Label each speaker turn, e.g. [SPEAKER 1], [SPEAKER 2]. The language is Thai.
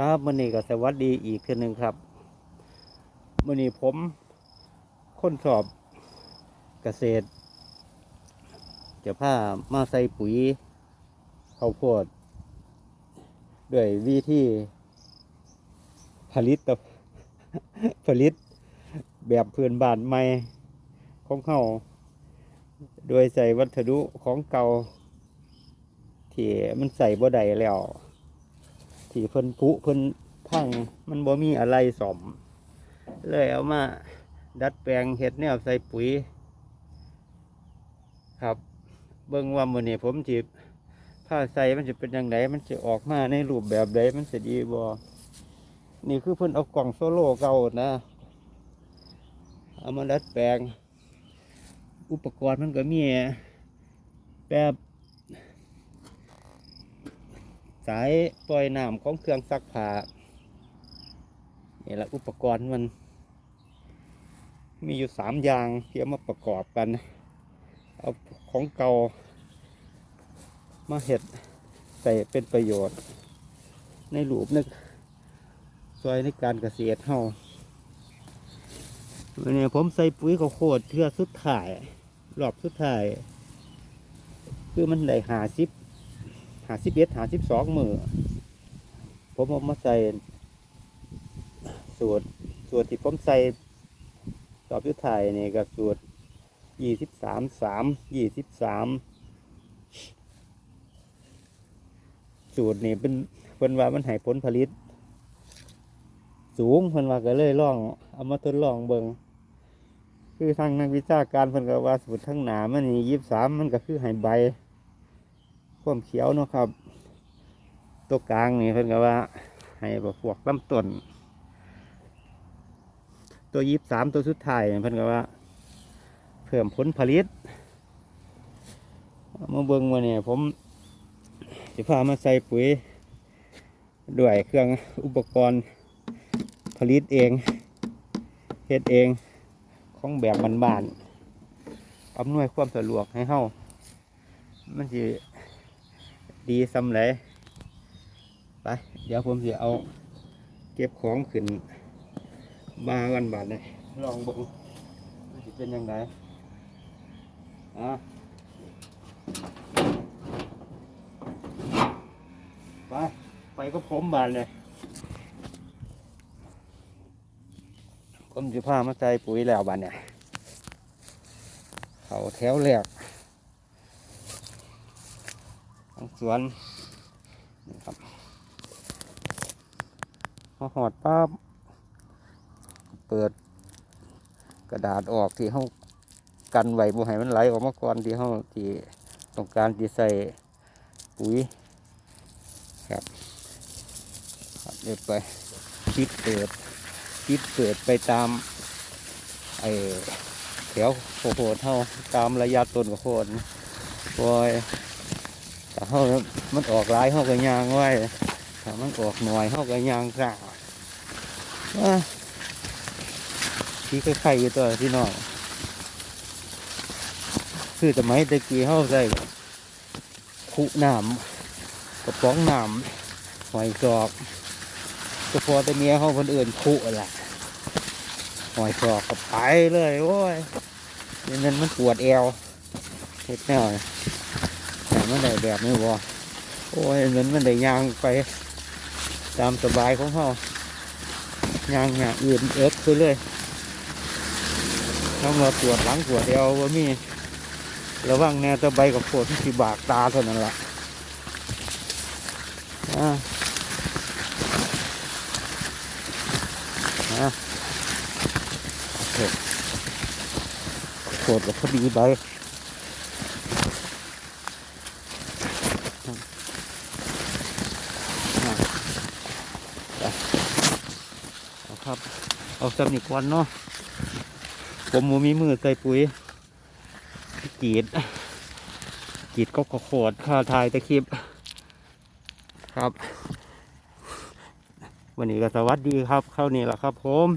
[SPEAKER 1] ครับมื่อนี้ก็สวัสดีอีกเทื่อหนึ่งครับมื่อนี้ผมค้นสอบเกษตร จะพามาใส่ปุ๋ยข้าวโพดด้วยวิธีผลิตต่อผลิตแบบเพื่อนบ้านใหม่ของเขาโดยใส่วัสดุของเก่าที่มันใส่บ่ได้แล้ว ที่เพิ่นปุเพิ่นพังมันบ่มีอะไรสม เลยเอามา ดัดแปลงเห็ดแนวใส่ปุ๋ย ครับ เบิ่งว่ามื้อนี้ผมจิถ้าใส่มันจะเป็นยังไงมันจะออกมาในรูปแบบใดมันจะดีบ่นี่คือเพิ่นเอากล่องโซโล่เก่านะ เอามาดัดแปลง อุปกรณ์มันก็มีแบบ สายปล่อยน้ำของเครื่องซักผ้านี่แหละอุปกรณ์มัน มีอยู่สามอย่างที่เอามาประกอบกัน เอาของเก่ามาเห็ดใส่เป็นประโยชน์ ในหลูปนึกซอยในการเกษตรเฮาวันนี้ผมใส่ปุ๋ยข้าวโพดเทื่อสุดท้ายรอบสุดท้าย คือมันได้หาสิบ หาสิบเอ็ดหาสิบสองมือผมเอามาใส่สูตรสูตรที่ผมใส่ตอบยุทธไทยนี่กับสูตรยี่สิบสามสามยี่สิบสามสูตรนี่เป็นเพิ่นว่ามันให้ผลผลิต สูงเพิ่นว่าก็เลยลองเอามาทดลองเบิงคือทางนักวิชาการเพิ่นก็ว่าสูตรทั้งหนามันนี่ยี่สิบสามมันก็คือให้ใบ ความเขียวเนาะครับ ตัวกลางนี่เพิ่นก็ว่า ให้แบบพวกลำต้น ตัวยีบสามตัวสุดท้ายเพิ่นก็ว่า เพิ่มผลผลิตเอามาเบิ่งมาเนี่ยผมจะพามาใส่ปุ๋ย ด้วยเครื่องอุปกรณ์ผลิตเองเฮ็ดเองของแบบบ้านๆอำนวยความสะดวกให้เฮามันสิ ดีซ้ำเลยไป เดี๋ยวผมจะเอาเก็บของขึ้นมากันบาทเลยลองบิ่งจะเป็นยังไงอะไป ไปก็ผมบาทเลยผมจะพามาใส่ปุ๋ยแล้วบาทเนี่ยเขาแถวแรก ของสวนนี่ครับพอหอดปั๊บเปิดกระดาษออกที่เขากันไว้บ่ให้มันไหลออกมาก่อนที่เขาที่ต้องการที่ใส่ปุ๋ยครับครับเดี๋ยวไปคิดเปิดคิดเปิดไปตามไอ้แถวโคโคดเท่าตามระยะต้นโคโคดปล่อย ถ้าเขามันออกหลายเขาก็ยางไว้ถ้ามันออกหน่อยเขาก็ยางกลางว่าที่ไข่ๆอยู่ตัวที่น้องคือสมัยตะกี้เขาใส่คุน้ำกระป๋องน้ำหอยจอกก็พอแต่เมียเขาคนอื่นคุแหละหอยจอกก็ไปเลยโอ้ยนี่มันมันปวดเอวเฮ็ดแน่ มันได้แบบนี้บ่โอ้ยเหมือนมันได้ยางไป ตามสบายของเขายางอย่าอื่นเอิบไปเลยต้องมาตรวจหลังตรวจเอวว่ามีระวังแนวตะใบกับโคตรที่บากตาเท่านั้นละอ่าอ่าโคตรกับพอดีใบ เอา ครับ เอาสำนิกวันเนาะผมมูมีมือใส่ปุ๋ยกีดกีดก็ขอขดค่าทายตะคลิป ครับ วันนี้ก็สวัสดีครับ เข้านี่แหละครับผม